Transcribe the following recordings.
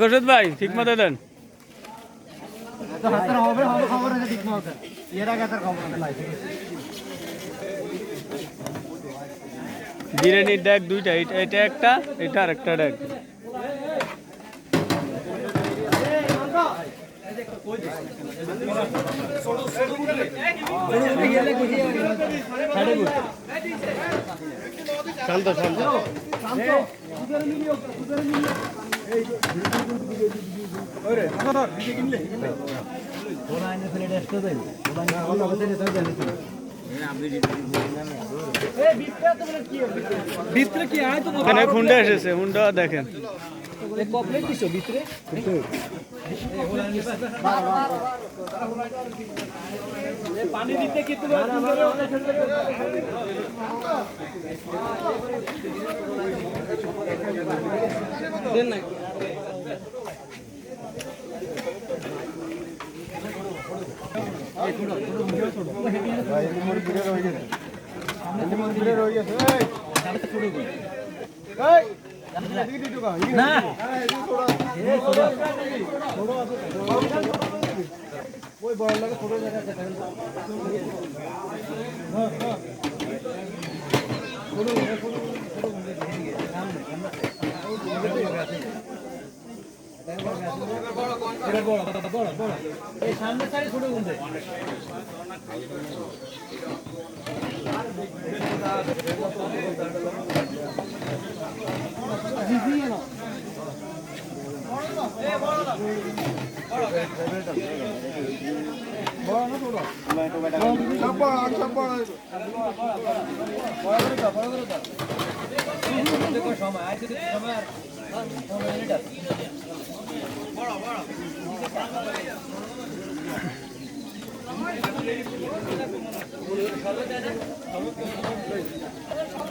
খোরশেদ ভাই, ঠিক মতো দেন। বিরিয়ানির ড্যাগ দুইটা, এটা একটা এটা আর একটা ড্যাগ ভিতরে কি আয় তো এখানে হুন্ডা এসেছে হুন্ডা দেখেন। ভিতরে? পানি দিতে কিন্তু দেন না না এই সামনে সাইড ছোট গুনতে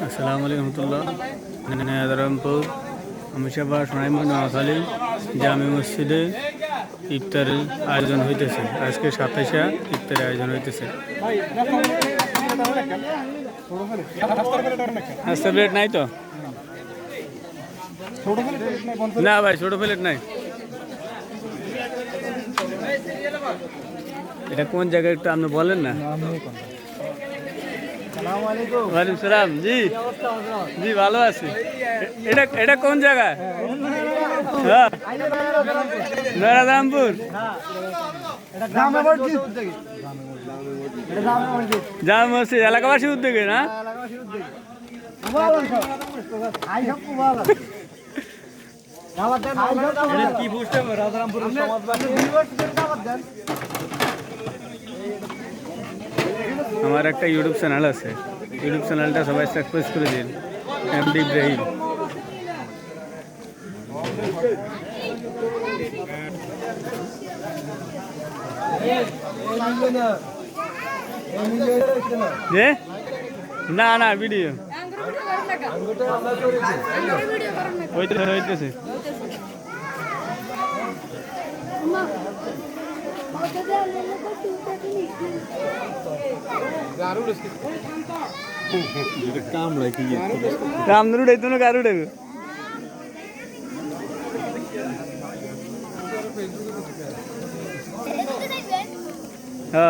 അസ്സാം വലൈക്കും അങ്ങനെ നേതരമ്പ് রামপুর আমিষাবা সোনাইমুখ নোয়াখালী জামি মসজিদে ইফতারের আয়োজন হইতেছে। আজকে সাতাশা ইফতারের আয়োজন হইতেছে। আচ্ছা প্লেট নাই তো? না ভাই, ছোট প্লেট নাই। এটা কোন জায়গায় একটু আপনি বলেন না? ওয়ালাইকুম সালাম জি। জি ভালো আছি। এটা এটা কোন জায়গা? হ্যাঁ। নয়ারামপুর জামা মসজিদ। এলাকাবাসী উদ্যোগে না? কি বুঝতে হবে রাজারামপুরের সমাজবাদী। আমার একটা ইউটিউব চ্যানেল আছে। ইউটিউব চ্যানেলটা সবাই সাবস্ক্রাইব করে দিন। এমডি ইব্রাহিম যে না? না ভিডিও হইতেছে হইতেছে। रामधुर उडायचो ना गारू उडायचो हा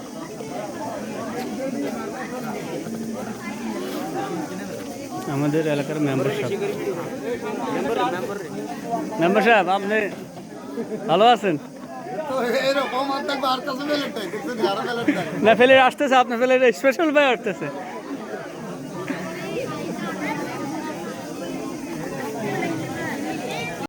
আমাদের এলাকার মেম্বার সাহেব। মেম্বার সাহেব আপনি ভালো আছেন? না ফেলে আসতেছে আপনার ফেলে স্পেশাল ভাই আসতেছে।